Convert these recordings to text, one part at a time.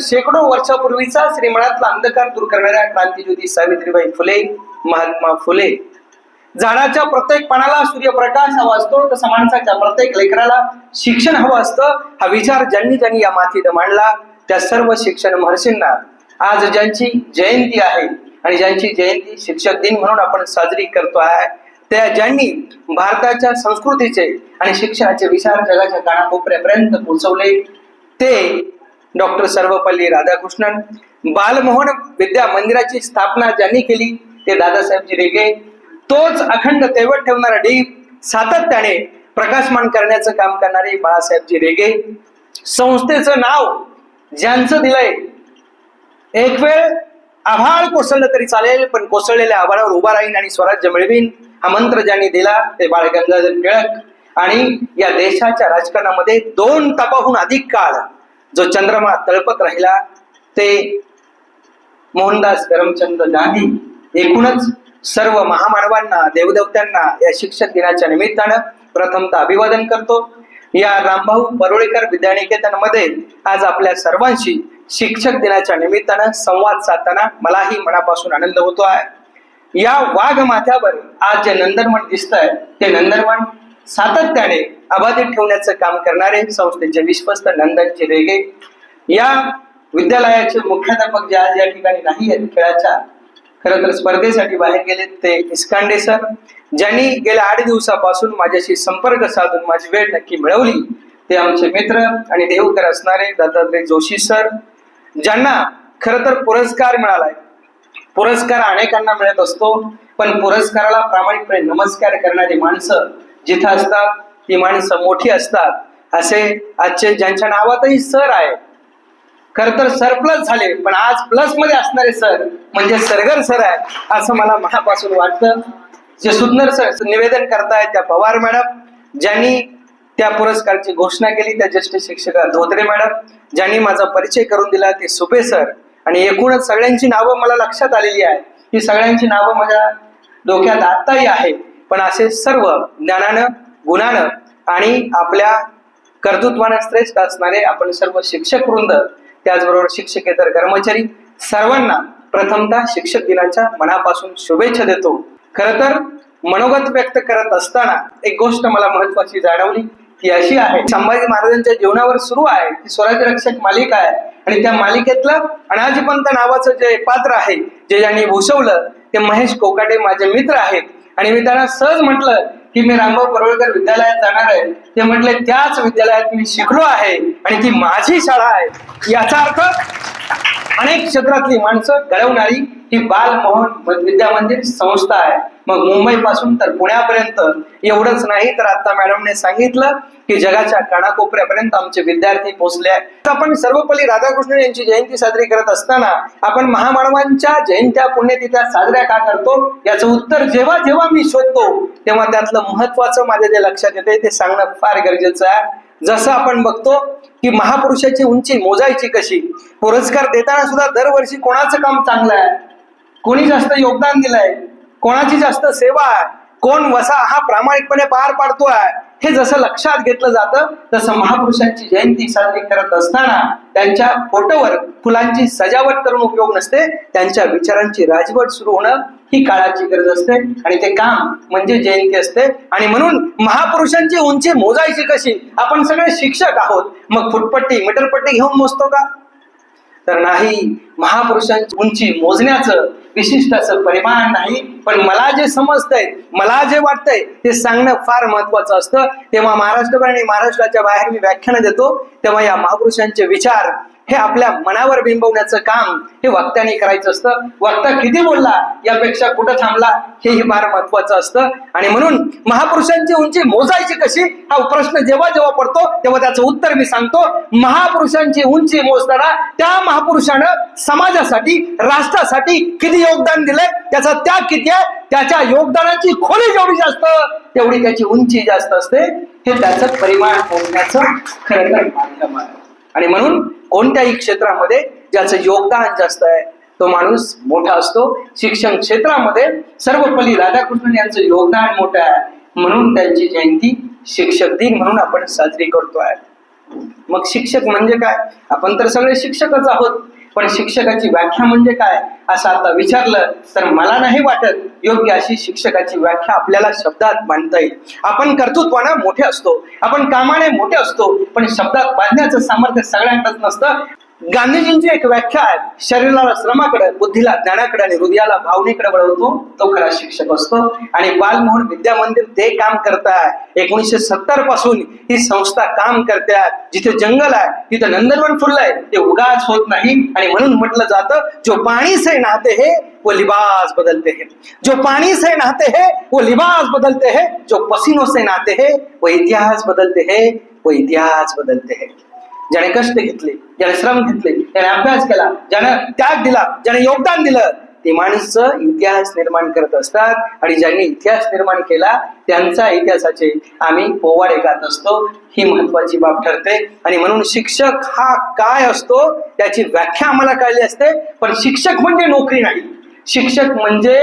शेकडो वर्षापूर्वीचा श्रीमळातला अंधकार दूर करणाऱ्या क्रांतीज्योती सावित्रीबाई फुले महात्मा फुले. झाडाच्या प्रत्येक पानाला सूर्यप्रकाश हवा असतो तसं माणसाच्या प्रत्येक लेकराला शिक्षण हवं असतं. हा विचार ज्यांनी ज्यांनी या मातीत मांडला त्या सर्व शिक्षण महर्षींना. आज ज्यांची जयंती आहे आणि ज्यांची जयंती शिक्षक दिन म्हणून आपण साजरी करतो आहे त्या ज्यांनी भारताच्या संस्कृतीचे आणि शिक्षणाचे विचार जगाच्या कानाकोपऱ्यापर्यंत पोहोचवले ते डॉक्टर सर्वपल्ली राधाकृष्णन. बालमोहन विद्या मंदिराची स्थापना ज्यांनी केली ते दादासाहेबजी रेगे. तोच अखंड तेवत ठेवणारा डीप सातत्याने प्रकाशमान करण्याचं काम करणारे बाळासाहेबजी रेगे. संस्थेचं नाव ज्यांचं दिलंय एक वेळ आभाळ कोसळलं तरी चालेल पण कोसळलेल्या आभाळावर उभा राहीन आणि स्वराज्य मिळवीन हा मंत्र ज्यांनी दिला ते बाळ गंगाधर टिळक. आणि या देशाच्या राजकारणामध्ये दोन तपाहून अधिक काळ जो चंद्रमा तळपत राहिला ते मोहनदास करमचंद गांधी एकूणच सर्व महामानवांना देवदेवत्यांना या शिक्षक दिनाच्या निमित्तानं प्रथमतः अभिवादन करतो. या रामभाऊ परोळेकर विद्यानिकेतनमध्ये आज आपल्या सर्वांशी शिक्षक दिनाच्या निमित्तानं संवाद साधताना मलाही मनापासून आनंद होतो आहे. या वाघ माथ्यावर आज जे नंदनवन दिसत आहे ते नंदनवन सातत्याने अबाधित ठेवण्याचं काम करणारे संस्थेचे विश्वस्त नंदनजी रेगे. या विद्यालयाचे मुख्याध्यापक जे आज या ठिकाणी नाही आहेत खेळाच्या खरं तर स्पर्धेसाठी बाहेर गेले ते इस्कांडे सर. ज्यांनी गेल्या आठ दिवसापासून माझ्याशी संपर्क साधून माझी वेळ नक्की मिळवली ते आमचे मित्र आणि देवकर असणारे दत्तात्रय जोशी सर ज्यांना खरं तर पुरस्कार मिळालाय. पुरस्कार अनेकांना मिळत असतो पण पुरस्काराला प्रामाणिकपणे नमस्कार करणारी माणसं जिथं असतात ती माणसं मोठी असतात. असे आजचे ज्यांच्या नावातही सर आहे. खर तर सर प्लस झाले पण आज प्लसमध्ये असणारे सर म्हणजे सरगर सर आहे असं मला मनापासून वाटतं. जे सुंदर सर निवेदन करतायत त्या पवार मॅडम ज्यांनी त्या पुरस्काराची घोषणा केली त्या ज्येष्ठ शिक्षिका धोत्रे मॅडम ज्यांनी माझा परिचय करून दिला ते सुपे सर. आणि एकूणच सगळ्यांची नावं मला लक्षात आलेली आहे. ही सगळ्यांची नावं माझ्या डोक्यात आत्ताही आहे पण असे सर्व ज्ञानानं गुणानं आणि आपल्या कर्तृत्वानं श्रेष्ठ असणारे आपण सर्व शिक्षक वृंद त्याचबरोबर शिक्षकेतर कर्मचारी सर्वांना प्रथमतः शिक्षक दिनाच्या मनापासून शुभेच्छा देतो. खर तर मनोगत व्यक्त करत असताना एक गोष्ट मला महत्वाची जाणवली ती अशी आहे. संभाजी महाराजांच्या जीवनावर सुरू आहे की स्वराज्य रक्षक मालिका आहे आणि त्या मालिकेतलं अनाजीपंत नावाचं जे पात्र आहे जे ज्यांनी भूषवलं ते महेश कोकाटे माझे मित्र आहेत. आणि मी त्यांना सहज म्हटलं की मी रामभाऊ परोळकर विद्यालयात जाणार आहे. ते म्हटले त्याच विद्यालयात मी शिकलो आहे आणि ती माझी शाळा आहे. याचा अर्थ अनेक क्षेत्रातली माणसं घडवणारी ही बालमोहन विद्या मंदिर संस्था आहे. मग मुंबई पासून तर पुण्यापर्यंत एवढंच नाही तर आता मॅडमने सांगितलं की जगाच्या कानाकोपऱ्यापर्यंत आमचे विद्यार्थी पोहोचले आहेत. आपण सर्वपल्ली राधाकृष्णन यांची जयंती साजरी करत असताना आपण महामानवांच्या जयंत्या पुण्यतिथ्या साजऱ्या का करतो? याचं उत्तर जेव्हा जेव्हा मी शोधतो तेव्हा त्यातलं महत्वाचं माझ्या जे लक्षात येते ते सांगणं फार गरजेचं आहे. जसं आपण बघतो की महापुरुषाची उंची मोजायची कशी पुरस्कार देताना सुद्धा दरवर्षी कोणाचं काम चांगलं आहे? कोणी जास्त योगदान दिलंय? कोणाची जास्त सेवा आहे? कोण वसा हा प्रामाणिकपणे पार पाडतोय? हे जसं लक्षात घेतलं जातं तसं महापुरुषांची जयंती साजरी करत असताना त्यांच्या फोटोवर फुलांची सजावट करून उपयोग नसते. त्यांच्या विचारांची राजवट सुरू होणं ही काळाची गरज असते आणि ते काम म्हणजे जयंती असते. आणि म्हणून महापुरुषांची उंची मोजायची कशी? आपण सगळे शिक्षक आहोत. मग फुटपट्टी मीटरपट्टी घेऊन मोजतो का? तर नाही महापुरुषांची उंची मोजण्याचं विशिष्ट असं परिमाण नाही पण मला जे समजतंय मला जे वाटतंय ते सांगणं फार महत्वाचं असतं. तेव्हा महाराष्ट्रभर आणि महाराष्ट्राच्या बाहेर मी व्याख्यानं देतो. तेव्हा या महापुरुषांचे विचार हे आपल्या मनावर बिंबवण्याचं काम हे वक्त्याने करायचं असतं. वक्ता किती बोलला यापेक्षा कुठं थांबला हेही फार महत्वाचं असतं. आणि म्हणून महापुरुषांची उंची मोजायची कशी हा प्रश्न जेव्हा जेव्हा पडतो तेव्हा त्याचं उत्तर मी सांगतो. महापुरुषांची उंची मोजताना त्या महापुरुषानं समाजासाठी राष्ट्रासाठी किती योगदान दिलंय त्याचा त्याग किती आहे त्याच्या योगदानाची खोली जेवढी जास्त तेवढी त्याची उंची जास्त असते. हे त्याचं परिमाण मोजण्याचं खरं तर माध्यम आहे. आणि म्हणून कोणत्याही क्षेत्रामध्ये ज्याचं योगदान जास्त आहे तो माणूस मोठा असतो. शिक्षण क्षेत्रामध्ये सर्वपल्ली राधाकृष्णन यांचं योगदान मोठं आहे. म्हणून त्यांची जयंती शिक्षक दिन म्हणून आपण साजरी करतो आहे. मग शिक्षक म्हणजे काय? आपण तर सगळे शिक्षकच आहोत. पण शिक्षकाची व्याख्या म्हणजे काय? असं आता विचारलं तर मला नाही वाटत योग्य अशी शिक्षकाची व्याख्या आपल्याला शब्दात मांडता येईल. आपण कर्तृत्वाना मोठे असतो. आपण कामाने मोठे असतो. पण शब्दात बांधण्याचं सामर्थ्य सगळ्यांकडे नसतं. गांधीजींची एक व्याख्या आहे. शरीराला श्रमाकडे बुद्धीला ज्ञानाकडे आणि हृदयाला भावनेकडे वळवतो तो खरा शिक्षक असतो. आणि बालमोहन विद्या मंदिर ते काम करताय. एकोणीसशे सत्तरपासून ही संस्था काम करते. जिथे जंगल आहे तिथे नंदनवन फुललंय ते उगाच होत नाही. आणि म्हणून म्हटलं जातं जो पाणी से नहाते हे वो लिबास बदलते हैं. जो पानी से नहाते हैं वो लिबास बदलते हैं. जो पसीनों से नहाते हैं वो इतिहास बदलते हैं वो इतिहास बदलते हैं. ज्याने कष्ट घेतले ज्याने श्रम घेतले ज्याने अभ्यास केला ज्याने त्याग दिला ज्याने योगदान दिलं ते माणसं इतिहास निर्माण करत असतात. आणि ज्यांनी इतिहास निर्माण केला त्यांचा इतिहासाचे आम्ही पोवाडे गात असतो. ही महत्वाची बाब ठरते. आणि म्हणून शिक्षक हा काय असतो त्याची व्याख्या आम्हाला कळली असते. पण शिक्षक म्हणजे नोकरी नाही. शिक्षक म्हणजे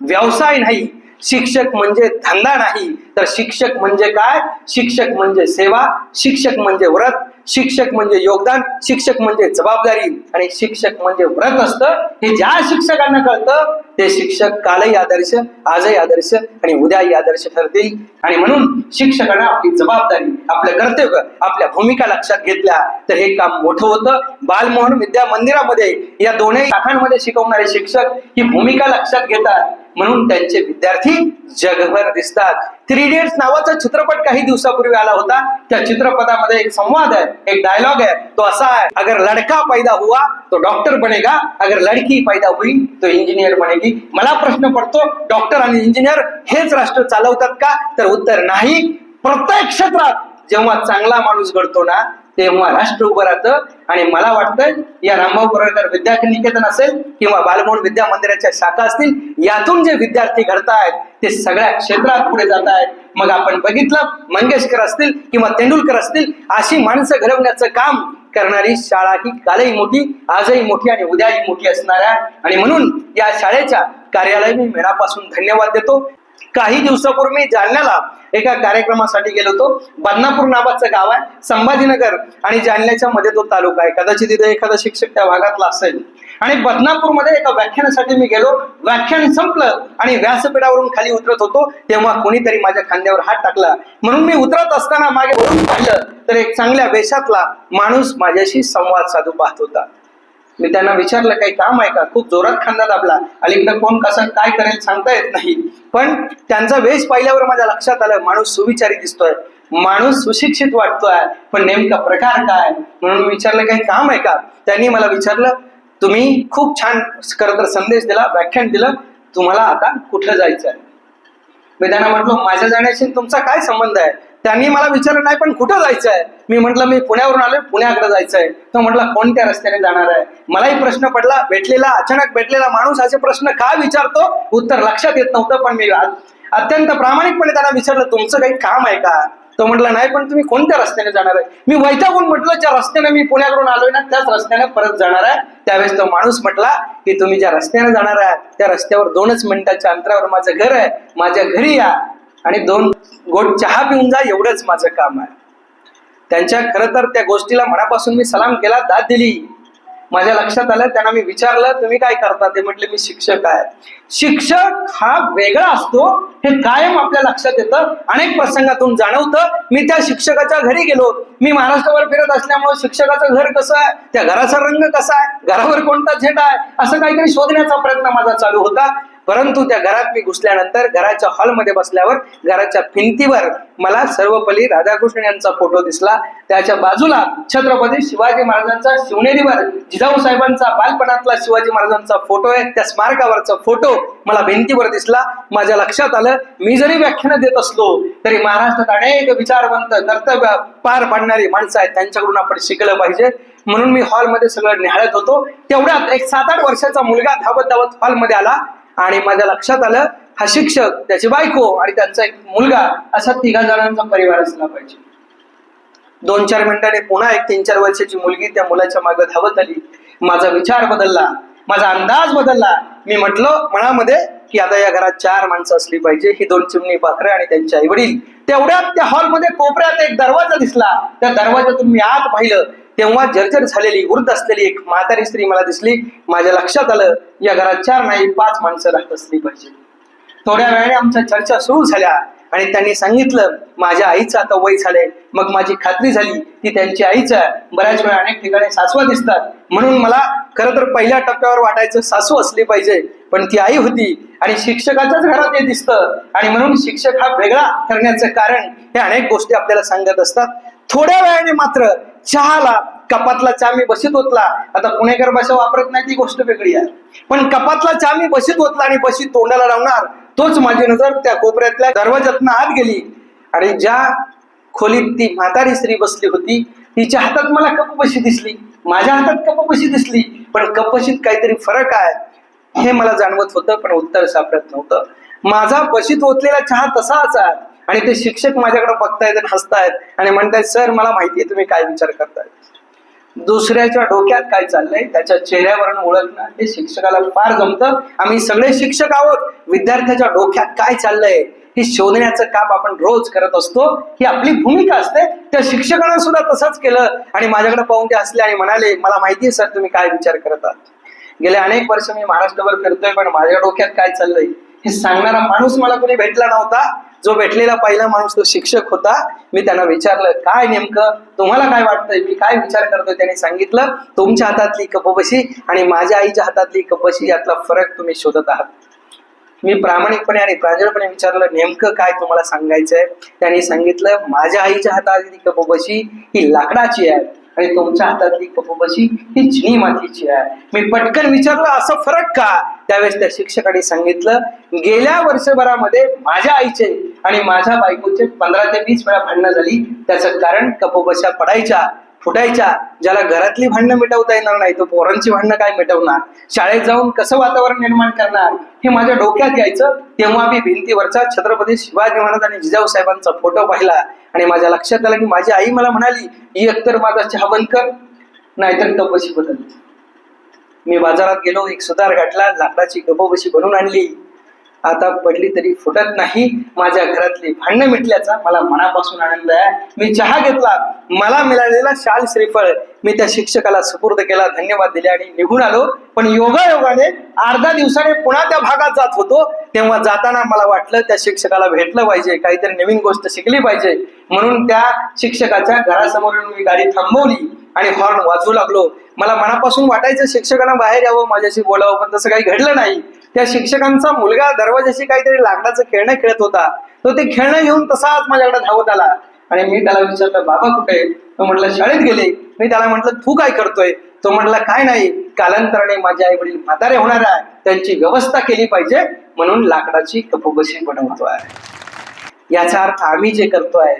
व्यवसाय नाही. शिक्षक म्हणजे धंदा नाही. तर शिक्षक म्हणजे काय? शिक्षक म्हणजे सेवा. शिक्षक म्हणजे व्रत. शिक्षक म्हणजे योगदान शिक्षक म्हणजे जबाबदारी आणि शिक्षक म्हणजे व्रत असतं. हे ज्या शिक्षकांना कळतं ते शिक्षक कालही आदर्श आजही आदर्श आणि उद्याही आदर्श ठरतील. आणि म्हणून शिक्षकांना आपली जबाबदारी आपलं कर्तव्य आपल्या भूमिका लक्षात घेतल्या तर हे काम मोठं होतं. बालमोहन विद्या मंदिरामध्ये या दोन्ही शाखांमध्ये शिकवणारे शिक्षक ही भूमिका लक्षात घेतात. म्हणून त्यांचे विद्यार्थी जगभर दिसतात. थ्री इडियट्स नावाचा चित्रपट काही दिवसापूर्वी आला होता. त्या चित्रपटामध्ये एक संवाद आहे एक डायलॉग आहे. तो असा आहे अगर लड़का पैदा हुआ तो डॉक्टर बनेगा अगर लड़की पैदा हुई तो इंजिनियर बनेगी. मला प्रश्न पडतो डॉक्टर आणि इंजिनियर हेच राष्ट्र चालवतात का? तर उत्तर नाही. प्रत्येक क्षेत्रात जेव्हा चांगला माणूस घडतो ना तेव्हा राष्ट्र उभं राहतं. आणि मला वाटतं या रामभाऊ बोरकर विद्यार्थी निकेतन असेल किंवा बालभवन विद्या मंदिराच्या शाखा असतील यातून जे विद्यार्थी घडतायत ते सगळ्या क्षेत्रात पुढे जात आहेत मग आपण बघितलं मंगेशकर असतील किंवा तेंडुलकर असतील अशी माणसं घडवण्याचं काम करणारी शाळा ही कालही मोठी आजही मोठी आणि उद्याही मोठी असणार आहे आणि म्हणून या शाळेच्या कार्यालय मी मनापासून धन्यवाद देतो. काही दिवसापूर्वी मी जालन्याला एका कार्यक्रमासाठी गेलो होतो. बदनापूर नावाचं गाव आहे संभाजीनगर. आणि जालन्याच्या मध्ये तो तालुका आहे. कदाचित तिथे एखादा शिक्षक त्या भागातला असेल. आणि बदनापूरमध्ये एका व्याख्यानासाठी मी गेलो. व्याख्यान संपलं आणि व्यासपीठावरून खाली उतरत होतो. तेव्हा कोणीतरी माझ्या खांद्यावर हात टाकला. म्हणून मी उतरत असताना मागे वरून पाहिलं तर एक चांगल्या वेशातला माणूस माझ्याशी संवाद साधू पाहत होता. मी त्यांना विचारलं काही काम आहे का? खूप जोरात खांदा दाबला. अलीकडे कोण कसं काय करेल सांगता येत नाही. पण त्यांचा वेश पाहिल्यावर माझ्या लक्षात आलं माणूस सुविचारी दिसतोय. माणूस सुशिक्षित वाटतोय. पण नेमका प्रकार काय? म्हणून मी विचारलं काही काम आहे का? त्यांनी मला विचारलं तुम्ही खूप छान खरं तर संदेश दिला व्याख्यान दिलं. तुम्हाला आता कुठं जायचं आहे मी त्यांना म्हटलं माझ्या जाण्याशी तुमचा काय संबंध आहे? त्यांनी मला विचारलं नाही पण कुठं जायचं आहे मी म्हटलं मी पुण्यावरून आलोय पुण्याकडे जायचं आहे तो म्हटला कोणत्या रस्त्याने जाणार आहे? मलाही प्रश्न पडला भेटलेला अचानक भेटलेला माणूस असे प्रश्न का विचारतो? उत्तर लक्षात येत नव्हतं पण मी अत्यंत प्रामाणिकपणे त्यांना विचारलं तुमचं काही काम आहे का? तो म्हटला नाही पण तुम्ही कोणत्या रस्त्याने जाणार आहे? मी वैतागून म्हटलं ज्या रस्त्याने मी पुण्याकडून आलोय ना त्याच रस्त्याने परत जाणार आहे. त्यावेळेस तो माणूस म्हटला की तुम्ही ज्या रस्त्याने जाणार आहे त्या रस्त्यावर दोनच मिनिटाच्या अंतरावर माझं घर आहे माझ्या घरी या. आणि दोन गोट चहा पिऊन जा एवढंच माझं काम आहे. त्यांच्या खरं तर त्या गोष्टीला मनापासून मी सलाम केला दाद दिली. माझ्या लक्षात आलं त्यांना मी विचारलं तुम्ही काय करता? ते म्हटले मी शिक्षक आहे. शिक्षक हा वेगळा असतो हे कायम आपल्या लक्षात येतं अनेक प्रसंगातून जाणवतं. मी त्या शिक्षकाच्या घरी गेलो. मी महाराष्ट्रावर फिरत असल्यामुळे शिक्षकाचं घर कसं आहे? त्या घराचा रंग कसा आहे? घरावर कोणता झेंडा आहे? असं काहीतरी शोधण्याचा प्रयत्न माझा चालू होता. परंतु त्या घरात मी घुसल्यानंतर घराच्या हॉलमध्ये बसल्यावर घराच्या भिंतीवर मला सर्वपल्ली राधाकृष्ण यांचा फोटो दिसला. त्याच्या बाजूला छत्रपती शिवाजी महाराजांचा शिवनेरीवर जिजाऊ साहेबांचा बालपणातला शिवाजी महाराजांचा फोटो आहे. त्या स्मारकावरचा फोटो मला भिंतीवर दिसला. माझ्या लक्षात आलं मी जरी व्याख्यान देत असलो तरी महाराष्ट्रात अनेक विचारवंत कर्तव्य पार पाडणारी माणसं आहेत. त्यांच्याकडून आपण शिकलं पाहिजे. म्हणून मी हॉलमध्ये सगळं निहाळत होतो. तेवढ्यात एक सात आठ वर्षाचा मुलगा धावत धावत हॉलमध्ये आला. आणि माझ्या लक्षात आलं हा शिक्षक त्याची बायको आणि त्यांचा एक मुलगा असा तिघा जणांचा परिवार असला पाहिजे. दोन चार मिनिटांनी पुन्हा एक तीन चार वर्षाची मुलगी त्या मुलाच्या मागे धावत आली. माझा विचार बदलला माझा अंदाज बदलला. मी म्हटलं मनामध्ये की आता या घरात चार माणसं असली पाहिजे ही दोन चिमणी पाखरे आणि त्यांचे आई वडील. तेवढ्यात त्या हॉलमध्ये कोपऱ्यात एक दरवाजा दिसला. त्या दरवाजातून मी आत पाहिलं तेव्हा जर्जर झालेली वृद्ध असलेली एक म्हातारी स्त्री मला दिसली. माझ्या लक्षात आलं या घरात चार नाही पाच माणसं राहत असली पाहिजे. थोड्या वेळाने आमच्या चर्चा सुरू झाल्या आणि त्यांनी सांगितलं माझ्या आईचं आता वय झालंय. मग माझी खात्री झाली ती त्यांची आईच बऱ्याच वेळा अनेक ठिकाणी सासवा दिसतात. म्हणून मला खरं तर पहिल्या टप्प्यावर वाटायचं सासू असली पाहिजे. पण ती आई होती आणि शिक्षकाच्याच घरात हे दिसतं. आणि म्हणून शिक्षक हा वेगळा करण्याचं कारण हे अनेक गोष्टी आपल्याला सांगत असतात. थोड्या वेळाने मात्र चहाला कपातला चहा मी बशीत ओतला आता पुणेकर भाषा वापरत नाही ती गोष्ट वेगळी आहे. पण कपातला चहा मी बशीत ओतला आणि बशीत तोंडाला लावणार तोच माझी नजर त्या कोपऱ्यातल्या दरवाजातनं आत गेली. आणि ज्या खोलीत ती म्हातारी स्त्री बसली होती तिच्या हातात मला कपबशी दिसली. माझ्या हातात कपबशी दिसली. पण कपबशीत काहीतरी फरक आहे. हे मला जाणवत होतं पण उत्तर सापडत नव्हतं. माझा बशीत ओतलेला चहा तसाच आहे. आणि ते शिक्षक माझ्याकडे बघतायत आणि हसतायत आणि म्हणतायत सर मला माहितीये तुम्ही काय विचार करताय. दुसऱ्याच्या डोक्यात काय चाललंय? त्याच्या चेहऱ्यावरून ओळखणं हे शिक्षकाला फार जमतं. आम्ही सगळे शिक्षक आहोत. विद्यार्थ्याच्या डोक्यात काय चाललंय? हे शोधण्याचं काम आपण रोज करत असतो. ही आपली भूमिका असते. त्या शिक्षकानं सुद्धा तसंच केलं. आणि माझ्याकडे पाहून ते असले आणि म्हणाले मला माहितीये सर तुम्ही काय विचार करत आहात. गेले अनेक वर्ष मी महाराष्ट्रभर फिरतोय पण माझ्या डोक्यात काय चाललंय? हे सांगणारा माणूस मला कोणी भेटला नव्हता. जो भेटलेला पहिला माणूस तो शिक्षक होता. मी त्यांना विचारलं काय नेमकं? तुम्हाला काय वाटतंय? मी काय विचार करतोय? त्यांनी सांगितलं तुमच्या हातातली कपबशी आणि माझ्या आईच्या हातातली कपबशी यातला फरक तुम्ही शोधत आहात. मी प्रामाणिकपणे आणि प्रांजळपणे विचारलं नेमकं काय तुम्हाला सांगायचंय? त्यांनी सांगितलं माझ्या आईच्या हातातली कपबशी ही लाकडाची आहे. आणि तुमच्या हातातली कपबशी ही चिनी मातीची आहे. मी पटकन विचारलं असं फरक का? त्यावेळेस त्या शिक्षकाने सांगितलं गेल्या वर्षभरामध्ये माझ्या आईचे आणि माझ्या बायकोचे पंधरा ते वीस वेळा भांडणं झाली. त्याचं कारण कपबशा पडायच्या फुटायच्या. ज्याला घरातली भांडणं मिटवता येणार नाही तो पोरांची भांडणं काय मिटवणार? शाळेत जाऊन कसं वातावरण निर्माण करणार? हे माझ्या डोक्यात यायचं. तेव्हा मी भिंतीवरचा छत्रपती शिवाजी महाराज आणि जिजाऊ साहेबांचा फोटो पाहिला. आणि माझ्या लक्षात आलं की माझी आई मला म्हणाली एकतर माझा चहा बंद कर नाहीतर कपशी बदल मी बाजारात गेलो एक सुधार घातला लाकडाची गपोबशी बनवून आणली. आता पडली तरी फुटत नाही. माझ्या घरातली भांडणं मिटल्याचा मला मनापासून आनंद आहे. मी चहा घेतला मला मिळालेला शाल श्रीफळ. मी त्या शिक्षकाला सुपूर्द केला धन्यवाद दिले आणि निघून आलो. पण योगायोगाने अर्धा दिवसाने पुन्हा त्या भागात जात होतो. तेव्हा जाताना मला वाटलं त्या शिक्षकाला भेटलं पाहिजे. काहीतरी नवीन गोष्ट शिकली पाहिजे. म्हणून त्या शिक्षकाच्या घरासमोरून मी गाडी थांबवली आणि हॉर्न वाजवू लागलो. मला मनापासून वाटायचं शिक्षकांना बाहेर यावं माझ्याशी बोलावं पण तसं काही घडलं नाही. त्या शिक्षकांचा मुलगा दरवाजाशी काहीतरी लाकडाचं खेळणं खेळत होता. तो ते खेळणं घेऊन तसाच माझ्याकडे धावत आला. आणि मी त्याला विचारलं बाबा कुठे? तो म्हटलं शाळेत गेले. मी त्याला म्हटलं तू काय करतोय? तो म्हटला काय नाही. कालांतराने माझे आई वडील म्हातारे होणार आहे. त्यांची व्यवस्था केली पाहिजे म्हणून लाकडाची कपोबशी बनवतो आहे याचा अर्थ आम्ही जे करतोय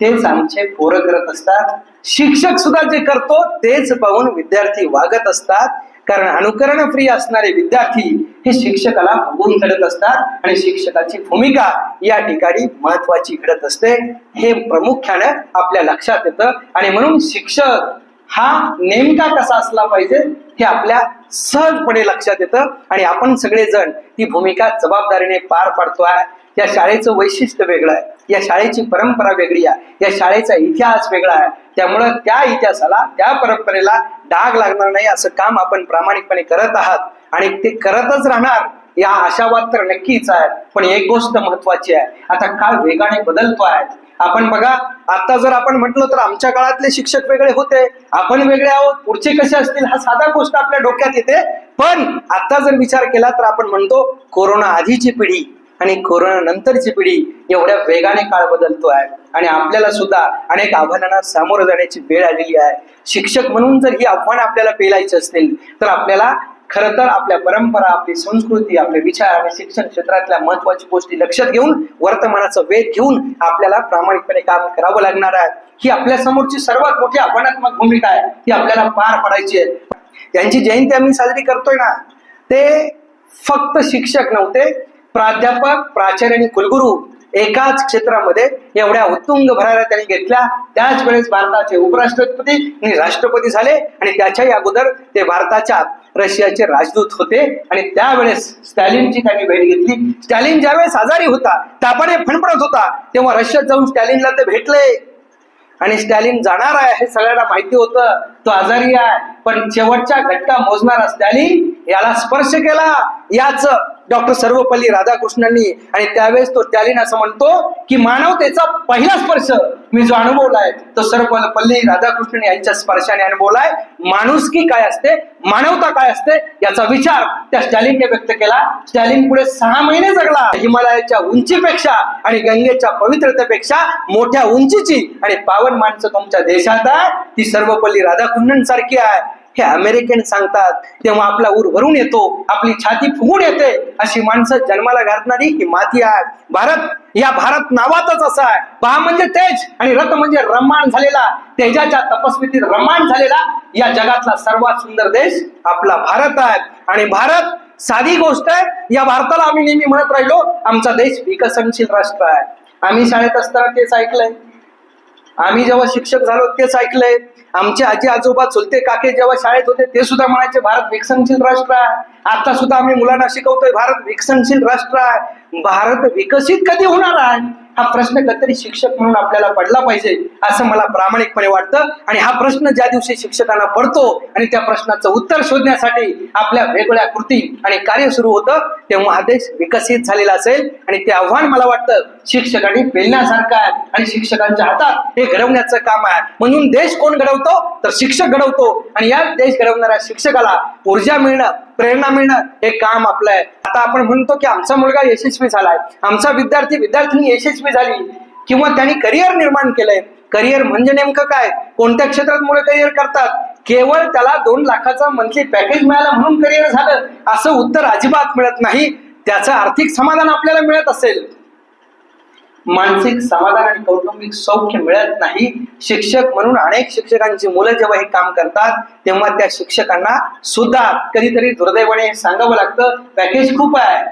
तेच आमचे पोरं करत असतात. शिक्षक सुद्धा जे करतो तेच पाहून विद्यार्थी वागत असतात. कारण अनुकरण प्रिय असणारे विद्यार्थी हे शिक्षकाला बघून घडत असतात आणि शिक्षकाची भूमिका या ठिकाणी महत्वाची घडत असते. हे प्रामुख्यानं आपल्या लक्षात येतं. आणि म्हणून शिक्षक हा नेमका कसा असला पाहिजे हे आपल्या सहजपणे लक्षात येतं. आणि आपण सगळेजण ती भूमिका जबाबदारीने पार पाडतोय. या शाळेचं वैशिष्ट्य वेगळं आहे. या शाळेची परंपरा वेगळी आहे. या शाळेचा इतिहास वेगळा आहे. त्यामुळं त्या इतिहासाला त्या परंपरेला डाग लागणार नाही असं काम आपण प्रामाणिकपणे करत आहात. आणि ते करतच राहणार या आशावाद तर नक्कीच आहे. पण एक गोष्ट महत्वाची आहे. आता काळ वेगाने बदलतो आहे आपण बघा आता जर आपण म्हटलो तर आमच्या काळातले शिक्षक वेगळे होते. आपण वेगळे आहोत. पुढचे कसे असतील हा साधा गोष्ट आपल्या डोक्यात येते. पण आता जर विचार केला तर आपण म्हणतो कोरोना आधीची पिढी. आणि कोरोना नंतरची पिढी एवढ्या वेगाने काळ बदलतो आहे आणि आपल्याला सुद्धा अनेक आव्हानांना सामोरं जाण्याची वेळ आलेली आहे. शिक्षक म्हणून जर ही आव्हानं आपल्याला पेलायची असतील तर आपल्याला खरं तर आपल्या परंपरा आपली संस्कृती आपले विचार आणि शिक्षण क्षेत्रातल्या महत्त्वाच्या गोष्टी लक्षात घेऊन वर्तमानाचा वेध घेऊन आपल्याला प्रामाणिकपणे काम करावं लागणार आहे. ही आपल्या समोरची सर्वात मोठी आव्हानात्मक भूमिका आहे. ती आपल्याला पार पाडायची आहे. त्यांची जयंती आम्ही साजरी करतोय ना ते फक्त शिक्षक नव्हते प्राध्यापक प्राचार्य आणि कुलगुरू एकाच क्षेत्रामध्ये एवढ्या उत्तुंग भराऱ्या त्यांनी घेतल्या. त्याच वेळेस भारताचे उपराष्ट्रपती आणि राष्ट्रपती झाले आणि त्याच्याही अगोदर ते भारताच्या रशियाचे राजदूत होते. आणि त्यावेळेस स्टॅलिनची त्यांनी भेट घेतली. स्टॅलिन ज्यावेळेस आजारी होता तापाने फणफणत होता तेव्हा रशियात जाऊन स्टॅलिनला ते भेटले. आणि स्टॅलिन जाणार आहे हे सगळ्यांना माहिती होतं. तो आजारी आहे पण शेवटच्या घटका मोजणारा स्टॅलिन याला स्पर्श केला. याच डॉक्टर सर्वपल्ली राधाकृष्णांनी आणि त्यावेळेस तो स्टॅलिन असं म्हणतो की मानवतेचा पहिला स्पर्श मी जो अनुभवलाय तो सर्वपल्ली राधाकृष्णन यांच्या स्पर्शाने अनुभवलाय. माणुसकी काय असते मानवता काय असते याचा विचार त्या स्टॅलिनने व्यक्त केला. स्टॅलिन पुढे सहा महिने जगला. हिमालयाच्या उंचीपेक्षा आणि गंगेच्या पवित्रतेपेक्षा मोठ्या उंचीची आणि पावन माणसं तुमच्या देशात आहे ती सर्वपल्ली राधाकृष्ण सारखी आहे. हे अमेरिकन सांगतात तेव्हा आपला ऊर भरून येतो आपली छाती फुगून येते. अशी माणसं जन्माला घालणारी ही माती आहे. भारत या भारत नावातच असा आहे. पहा म्हणजे तेज आणि रथ म्हणजे रम्मान झालेला. तेजाच्या तपस्वीतील रम्मान झालेला या जगातला सर्वात सुंदर देश आपला भारत आहे. आणि भारत साधी गोष्ट आहे. या भारताला आम्ही नेहमी म्हणत राहिलो आमचा देश विकसनशील राष्ट्र आहे. आम्ही शाळेत असताना तेच ऐकलंय. आम्ही जेव्हा शिक्षक झालो तेच ऐकलंय. आमचे आजी आजोबा चुलते काके जेव्हा शाळेत होते ते सुद्धा म्हणायचे भारत विकसनशील राष्ट्र आहे. आता सुद्धा आम्ही मुलांना शिकवतोय भारत विकसनशील राष्ट्र आहे. भारत विकसित कधी होणार आहे? हा प्रश्न कधीतरी शिक्षक म्हणून आपल्याला पडला पाहिजे असं मला प्रामाणिकपणे वाटतं. आणि हा प्रश्न ज्या दिवशी शिक्षकांना पडतो आणि त्या प्रश्नाचं उत्तर शोधण्यासाठी आपल्या वेगवेगळ्या कृती आणि कार्य सुरू होतं तेव्हा हा देश विकसित झालेला असेल. आणि ते आव्हान मला वाटतं शिक्षकांनी पेलण्यासारखं आहे आणि शिक्षकांच्या हातात हे घडवण्याचं काम आहे. म्हणून देश कोण घडवतो? तर शिक्षक घडवतो. आणि या देश घडवणाऱ्या शिक्षकाला ऊर्जा मिळणं प्रेरणा मिळणं हे काम आपलं आहे. आता आपण म्हणतो की आमचा मुलगा यशस्वी झालाय. आमचा विद्यार्थी विद्यार्थिनी यशस्वी झाली. किंवा त्यांनी करिअर निर्माण केलंय. करिअर म्हणजे नेमकं काय? कोणत्या क्षेत्रात मुलं करिअर करतात? केवळ त्याला दोन लाखाचा मंथली पॅकेज मिळालं म्हणून करिअर झालं असं उत्तर अजिबात मिळत नाही. त्याचं आर्थिक समाधान आपल्याला मिळत असेल. मानसिक समाधान आणि कौटुंबिक सौख्य मिळत नाही. शिक्षक म्हणून अनेक शिक्षकांची मुलं जेव्हा हे काम करतात तेव्हा त्या शिक्षकांना सुद्धा कधीतरी दुर्दैवाने सांगावं लागतं पॅकेज खूप आहे.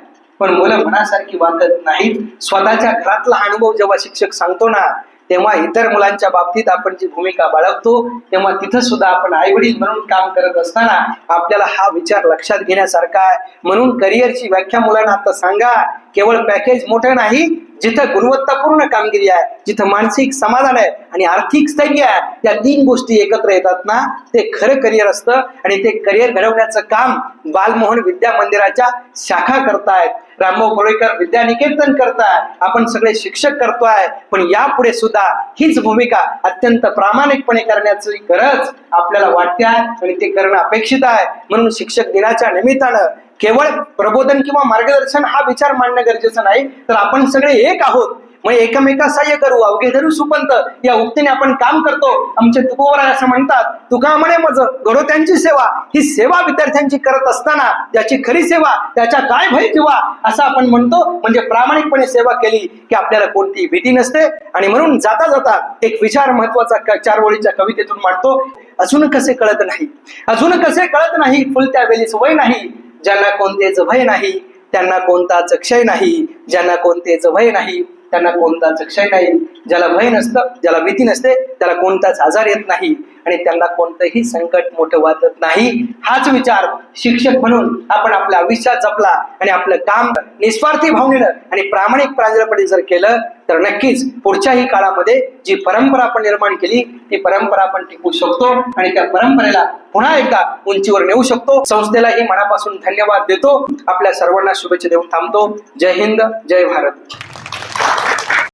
पण मुलं मनासारखी वागत नाहीत. स्वतःच्या घरातला अनुभव जेव्हा शिक्षक सांगतो ना तेव्हा इतर मुलांच्या बाबतीत आपण जी भूमिका बाळगतो तेव्हा तिथं सुद्धा आपण आई वडील म्हणून काम करत असताना आपल्याला हा विचार लक्षात घेण्यासारखा आहे. म्हणून करिअरची व्याख्या मुलांना आता सांगा. केवळ पॅकेज मोठं नाही जिथं गुणवत्तापूर्ण कामगिरी आहे जिथं मानसिक समाधान आहे आणि आर्थिक स्थैर्य आहे त्या तीन गोष्टी एकत्र येतात ना ते खरं करिअर असतं आणि ते करिअर घडवण्याचं काम बालमोहन विद्या मंदिराच्या शाखा करतायत. रामभाऊ कोळेकर विद्यानिकेतन करताय. आपण सगळे शिक्षक करतोय पण यापुढे सुद्धा हीच भूमिका अत्यंत प्रामाणिकपणे करण्याची गरज आपल्याला वाटते आहे आणि ते करणं अपेक्षित आहे. म्हणून शिक्षक दिनाच्या निमित्तानं केवळ प्रबोधन किंवा मार्गदर्शन हा विचार मांडणं गरजेचं नाही. तर आपण सगळे एक आहोत. मग एकमेका सहाय्य करू. अवघे धरू सुपंत. या उक्तीने आपण काम करतो. आमचे तुकोवर असं म्हणतात तुका म्हणे मज घडो त्यांची सेवा. ही सेवा विद्यार्थ्यांची करत असताना ज्याची खरी सेवा त्याच्या काय भय किंवा? असं आपण म्हणतो. म्हणजे प्रामाणिकपणे सेवा केली की आपल्याला कोणती भीती नसते. आणि म्हणून जाता जाता एक विचार महत्त्वाचा चारवळीच्या चार ओळीच्या कवितेतून मांडतो. अजून कसे कळत नाही? अजून कसे कळत नाही? फुलत्या वेलीच वय नाही. ज्यांना कोणतेच भय नाही त्यांना कोणताच क्षय नाही ज्यांना कोणतेच भय नाही. त्यांना कोणताच क्षय नाही. ज्याला भय नसतं ज्याला भीती नसते त्याला कोणताच आजार येत नाही. आणि त्यांना कोणतंही संकट मोठं वाटत नाही. हाच विचार शिक्षक म्हणून आपण आपल्या आयुष्यात जपला आणि आपलं काम निस्वार्थी भावनेनं आणि प्रामाणिक प्रांजळपणे जर केलं तर नक्कीच पुढच्याही काळामध्ये जी परंपरा आपण निर्माण केली ती परंपरा आपण टिकू शकतो आणि त्या परंपरेला पुन्हा एकदा उंचीवर नेऊ शकतो. संस्थेलाही मनापासून धन्यवाद देतो. आपल्या सर्वांना शुभेच्छा देऊन थांबतो. जय हिंद जय भारत.